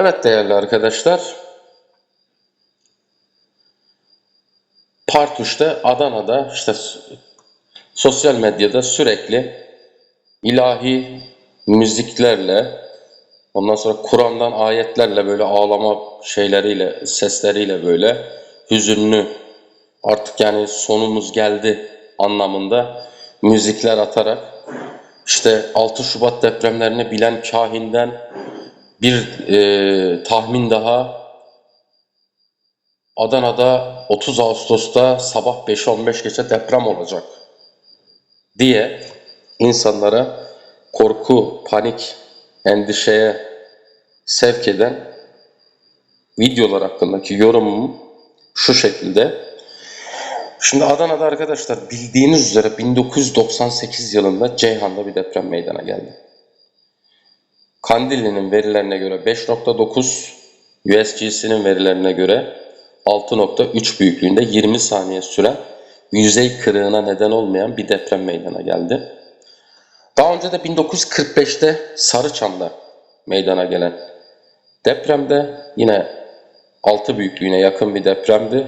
Evet değerli arkadaşlar. Part 3'te Adana'da işte sosyal medyada sürekli ilahi müziklerle ondan sonra Kur'an'dan ayetlerle böyle ağlama şeyleriyle sesleriyle böyle hüzünlü artık yani sonumuz geldi anlamında müzikler atarak işte 6 Şubat depremlerini bilen kahinden bir e, tahmin daha Adana'da 30 Ağustos'ta sabah 5-15 geçe deprem olacak diye insanlara korku, panik, endişeye sevk eden videolar hakkındaki yorumum şu şekilde. Şimdi Adana'da arkadaşlar bildiğiniz üzere 1998 yılında Ceyhan'da bir deprem meydana geldi. Kandilli'nin verilerine göre 5.9, USGS'nin verilerine göre 6.3 büyüklüğünde 20 saniye süren yüzey kırığına neden olmayan bir deprem meydana geldi. Daha önce de 1945'te Sarıçam'da meydana gelen depremde yine 6 büyüklüğüne yakın bir depremdi.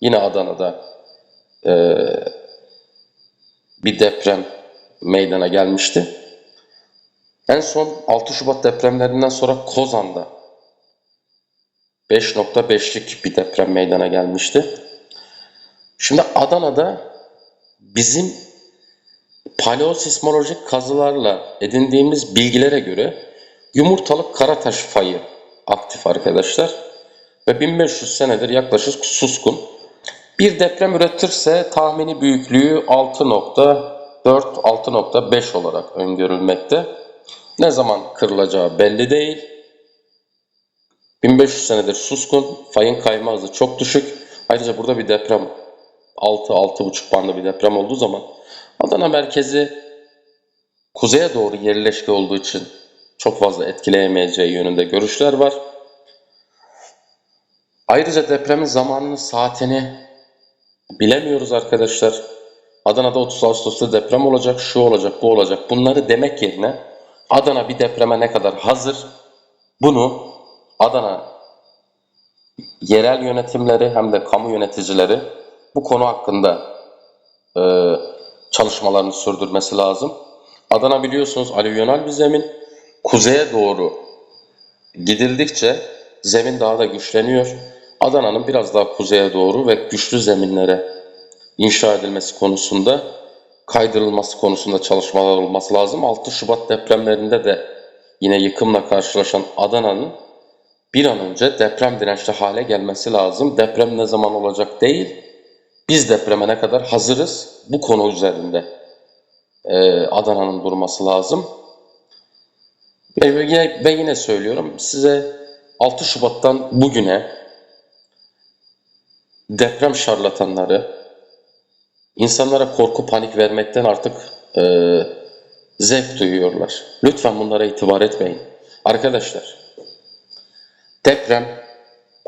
Yine Adana'da eee, bir deprem meydana gelmişti. En son 6 Şubat depremlerinden sonra Kozan'da 5.5'lik bir deprem meydana gelmişti. Şimdi Adana'da bizim paleosismolojik kazılarla edindiğimiz bilgilere göre yumurtalık Karataş fayı aktif arkadaşlar. Ve 1500 senedir yaklaşık suskun. Bir deprem üretirse tahmini büyüklüğü 6.4-6.5 olarak öngörülmekte. Ne zaman kırılacağı belli değil. 1500 senedir suskun, fayın kayma hızı çok düşük. Ayrıca burada bir deprem 6-6,5 bandı bir deprem olduğu zaman Adana merkezi kuzeye doğru yerleşke olduğu için çok fazla etkileyemeyeceği yönünde görüşler var. Ayrıca depremin zamanını, saatini bilemiyoruz arkadaşlar. Adana'da 30 Ağustos'ta deprem olacak, şu olacak, bu olacak. Bunları demek yerine Adana bir depreme ne kadar hazır? Bunu Adana yerel yönetimleri hem de kamu yöneticileri bu konu hakkında e, çalışmalarını sürdürmesi lazım. Adana biliyorsunuz alüvyonal bir zemin. Kuzeye doğru gidildikçe zemin daha da güçleniyor. Adana'nın biraz daha kuzeye doğru ve güçlü zeminlere inşa edilmesi konusunda kaydırılması konusunda çalışmalar olması lazım. 6 Şubat depremlerinde de yine yıkımla karşılaşan Adana'nın bir an önce deprem dirençli hale gelmesi lazım. Deprem ne zaman olacak değil, biz depreme ne kadar hazırız bu konu üzerinde e, Adana'nın durması lazım. Ve yine, ve yine söylüyorum size 6 Şubat'tan bugüne deprem şarlatanları, insanlara korku panik vermekten artık e, zevk duyuyorlar. Lütfen bunlara itibar etmeyin. Arkadaşlar, deprem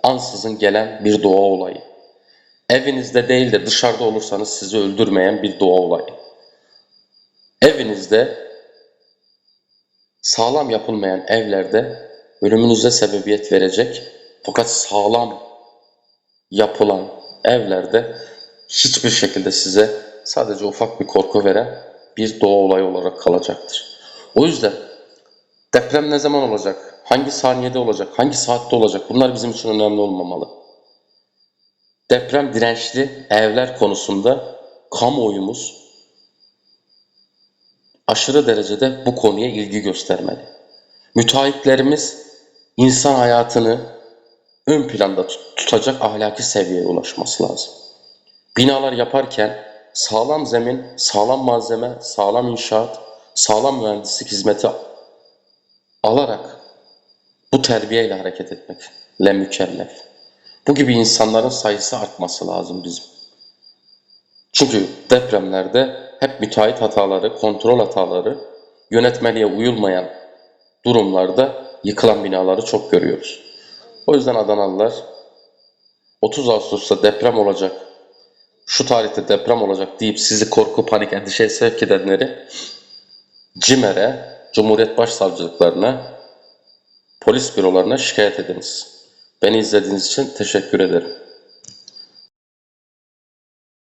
ansızın gelen bir doğa olayı. Evinizde değil de dışarıda olursanız sizi öldürmeyen bir doğa olayı. Evinizde sağlam yapılmayan evlerde ölümünüze sebebiyet verecek fakat sağlam yapılan evlerde hiçbir şekilde size sadece ufak bir korku veren bir doğa olayı olarak kalacaktır. O yüzden deprem ne zaman olacak? Hangi saniyede olacak? Hangi saatte olacak? Bunlar bizim için önemli olmamalı. Deprem dirençli evler konusunda kamuoyumuz aşırı derecede bu konuya ilgi göstermeli. Müteahhitlerimiz insan hayatını ön planda tut- tutacak ahlaki seviyeye ulaşması lazım. Binalar yaparken sağlam zemin, sağlam malzeme, sağlam inşaat, sağlam mühendislik hizmeti alarak bu terbiyeyle hareket etmekle mükellef. Bu gibi insanların sayısı artması lazım bizim. Çünkü depremlerde hep müteahhit hataları, kontrol hataları, yönetmeliğe uyulmayan durumlarda yıkılan binaları çok görüyoruz. O yüzden Adanalılar 30 Ağustos'ta deprem olacak, şu tarihte deprem olacak deyip sizi korku, panik, endişeye sevk edenleri CİMER'e, Cumhuriyet Başsavcılıklarına polis bürolarına şikayet ediniz. Beni izlediğiniz için teşekkür ederim.